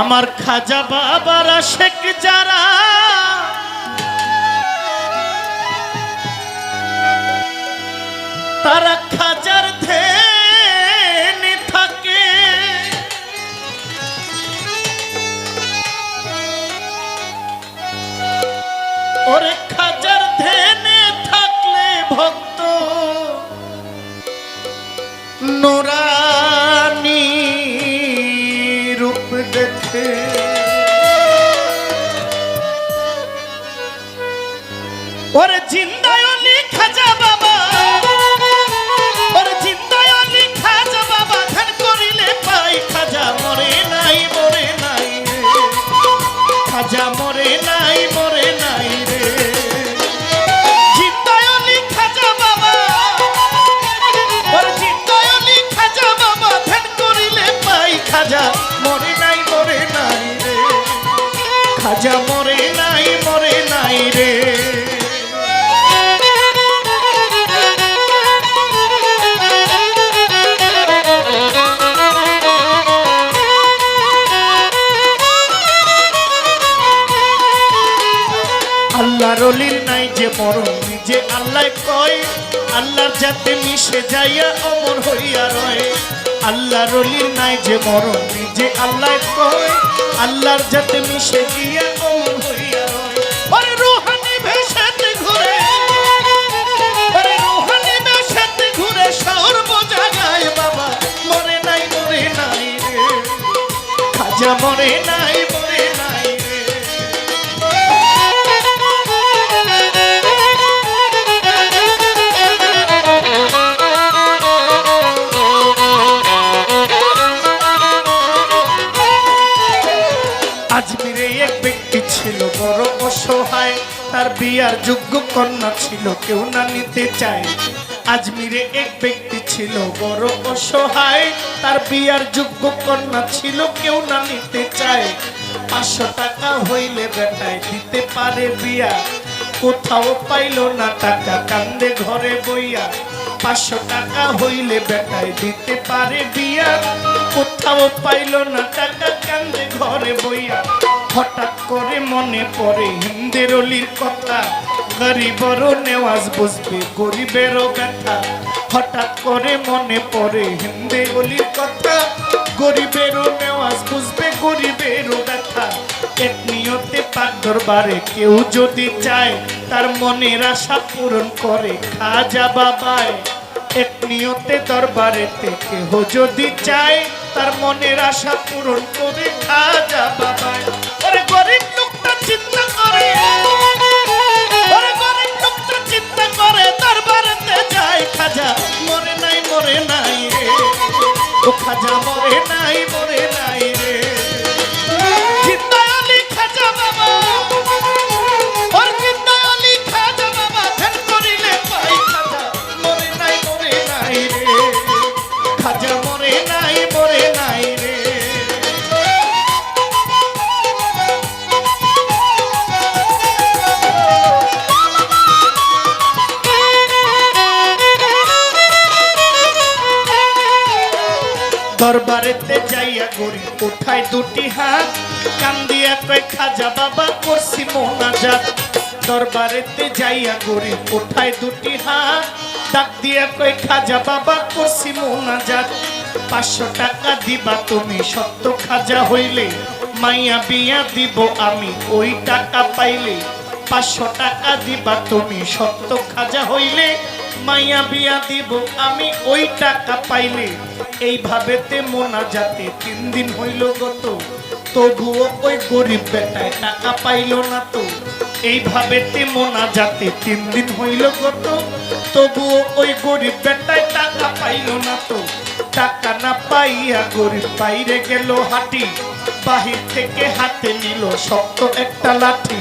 আমার খাজা বাবারা শেখ যারা তারা খাজার ওরে জিন্দায়নি নাই যে আল্লাহ কয়, আল্লাহর যাতে মিশে যাইয়া অমর হইয়া রয়। আল্লাহ রলির নাই যে মরণ, নিজে আল্লাহ কয়, আল্লাহর যাতে মিশে গিয়া অমর হইয়া রয়। ঘুরে ঘুরে বাবা নাই, মরে নাই রে। খাজা মরে নাই আজমিরে এক ব্যক্তি ছিল বড় অসহায়। তার বিয়ার যোগ্য কন্যা ছিল, কেউ না নিতে চায়। আজমিরে এক ব্যক্তি ছিল বড় অসহায়। তার বিয়ার যোগ্য কন্যা ছিল, কেউ না নিতে চায়। পাঁচশো টাকা হইলে বেটায় দিতে পারে বিয়া। কোথাও পাইলো না টাকা, কান্দে ঘরে বইয়া। পাঁচশো টাকা হইলে বেটায় দিতে পারে বিয়া। কোথাও পাইল না টাকা কান্দে ঘরে বইয়া। হঠাৎ করে মনে পড়ে হিন্দের অলির কথা। গরিবরও নেওয়াজ বুঝবে, গরিবেরও ব্যথা। হঠাৎ করে মনে পড়ে হিন্দে অলির কথা। গরিবেরও নেওয়াজ বুঝবে, গরিবেরও ব্যথা। এক পাক দরবারে কেউ যদি চায়, তার মনের আশা পূরণ করে খাজা বাবায়। এক নিয়তে দরবারেতে কেহ যদি চায় তার মনের আশা পূরণ করে খাজা বাবায়। ওরে গরিব লোকটা চিন্তা করে। ওরে গরিব লোকটা চিন্তা করে, তার বাড়িতে যায় খাজা। মরে নাই মরে নাই রে। ও খাজা মরে নাই, মরে করি কোঠায় দুটি হাত। কান্দিয়া কয় খাজা বাবা করছি মোনাজাত দরবারেতে যাইয়া করি কোঠায় দুটি হাত। ডাক দিয়া কয় খাজা বাবা করছি মোনাজাত পাঁচশো টাকা দিবা তুমি সত্য খাজা হইলে। মাইয়া বিয়া দিব আমি ওই টাকা পাইলে। পাঁচশো টাকা দিবা তুমি সত্য খাজা হইলে। মাইয়া বিয়া দিব, আমি ওই টাকা পাইলে। এইভাবে তে মোনা যাতে তিন দিন হইল গত। তবুও ওই গরিব বেটায় টাকা পাইল না তো। এইভাবে তে মোনা যাতে তিন দিন হইল গত। তবুও ওই গরিব বেটায় টাকা পাইল না তো। টাকা না পাইয়া গরিব বাইরে গেল হাঁটি। বাহির থেকে হাতে নিল শক্ত একটা লাঠি।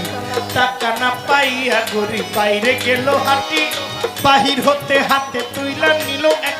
টাকা না পাইয়া গরিব বাইরে গেল হাতি বাহির হতে হাতে তুইলা নিল একটা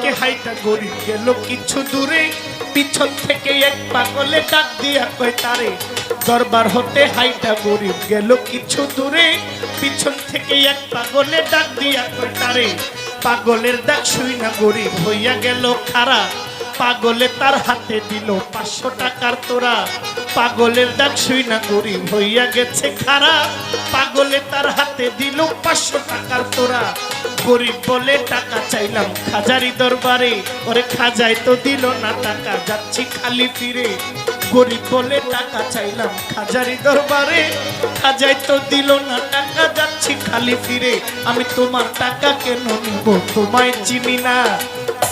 হাইটা গরিব গেল কিছু দূরে। পিছন থেকে এক পাগলে ডাক দিয়া কয়, তারে, দরবার হতে হাইটা গরিব গেল কিছু দূরে। পিছন থেকে এক পাগলে ডাক দিয়া কয়, তারে, পাগলের ডাক শুই না গরিব হইয়া গেল খারা। পাগলে তার হাতে দিল পাঁচশো টাকার তোরা। পাগলের ডাক শুই না গরিব হইয়া গেছে খারা। পাগলে তার হাতে দিল পাঁচশো টাকার তোরা। গরিব বলে টাকা চাইলাম খাজারি দরবারে, ওরে খাজাই তো দিল না টাকা, যাচ্ছি খালি ফিরে গরিব বলে টাকা চাইলাম খাজারি দরবারে খাজাই তো দিল না টাকা, যাচ্ছি খালি ফিরে আমি তোমার টাকা কেন নিব? তোমায় চিনি না।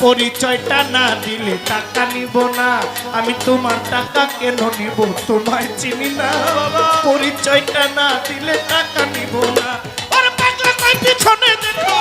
পরিচয়টা না দিলে টাকা নিব না। আমি তোমার টাকা কেন নিব? তোমায় চিনি না। পরিচয়টা না দিলে টাকা নিব না। পিছনে দেখো?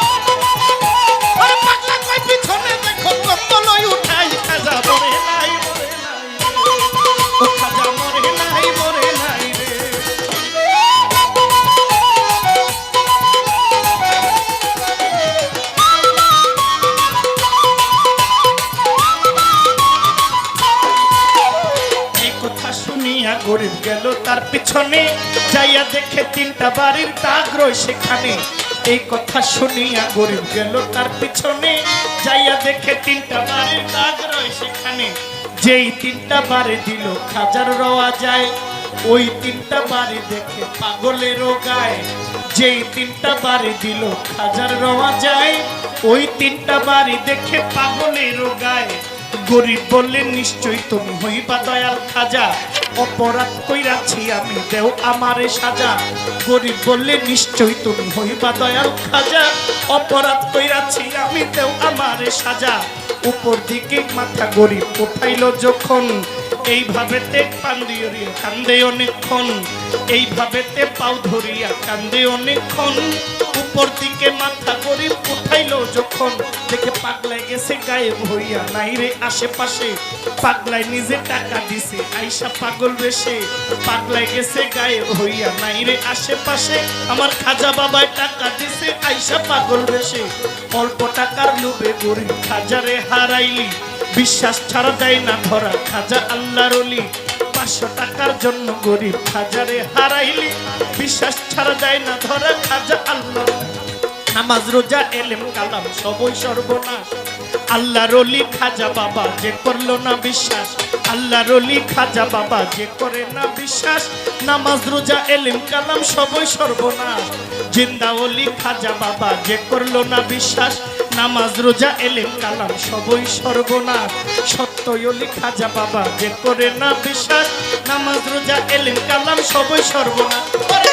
পিছনে যাইয়া দেখে তিনটা বাড়ির দাগ রয় সেখানে। এই কথা শুনিয়া গরিব গেল তার পিছনে। যাইয়া দেখে তিনটা বাড়ির দাগ রয় সেখানে। যেই তিনটা বাড়ি দিল খাজার রওয়া যায়, ওই তিনটা বাড়ি দেখে পাগলেরও গায়। যেই তিনটা বাড়ি দিল খাজার রওয়া যায়, ওই তিনটা বাড়ি দেখে পাগলেরও গায়। গরিব বললে নিশ্চয় তুমি হইবা দয়াল খাজা। অপরাধ কইরাছি আমি, দেও আমারে সাজা। গরিব বললে নিশ্চয় তুমি হইবা দয়াল খাজা। অপরাধ কইরাছি আমি, দেও আমারে সাজা। উপর দিকে মাথা গরিব উঠাইল যখন এইভাবে তে পান কান্দে অনেকক্ষণ এইভাবে তে পাও ধরিয়া কান্দে অনেকক্ষণ উপর দিকে মাথা গরিব উঠাইলো যখন। দেখে পাগলায় গেছে গায়ে ভইয়া নাই রে আশেপাশে। পাগলায় নিজে টাকা দিছে, আইসা পাগল বেশে পাগলায় গেছে গায়ে ভইয়া নাই রে আশেপাশে। আমার খাজা বাবায় টাকা দিছে, আইসা পাগল বেশে অল্প টাকার লোভে গরিব খাজারে হারাইলি। বিশ্বাস ছাড়া দেয় না ধরা। খাজা আল্লাহর অলি পাঁচশো টাকার জন্য গরিব খাজারে হারাইলি। বিশ্বাস ছাড়া দেয় না ধরা খাজা আল্লাহ। নামাজ, রোজা, এলেম, কালাম সবই সর্বনাশ। আল্লাহ রলি খাজা বাবা যে করল না বিশ্বাস। আল্লাহ রলি খাজা বাবা যে করে না বিশ্বাস। নামাজ, রোজা, এলেম, কালাম সবই সর্বনাশ। জিন্দা অলি খাজা বাবা যে করল না বিশ্বাস। নামাজ, রোজা, এলেম, কালাম, সবই সর্বনাশ। সত্য অলি খাজা বাবা, যে করে না বিশ্বাস নামাজ, রোজা, এলেম, কালাম, সবই সর্বনাশ।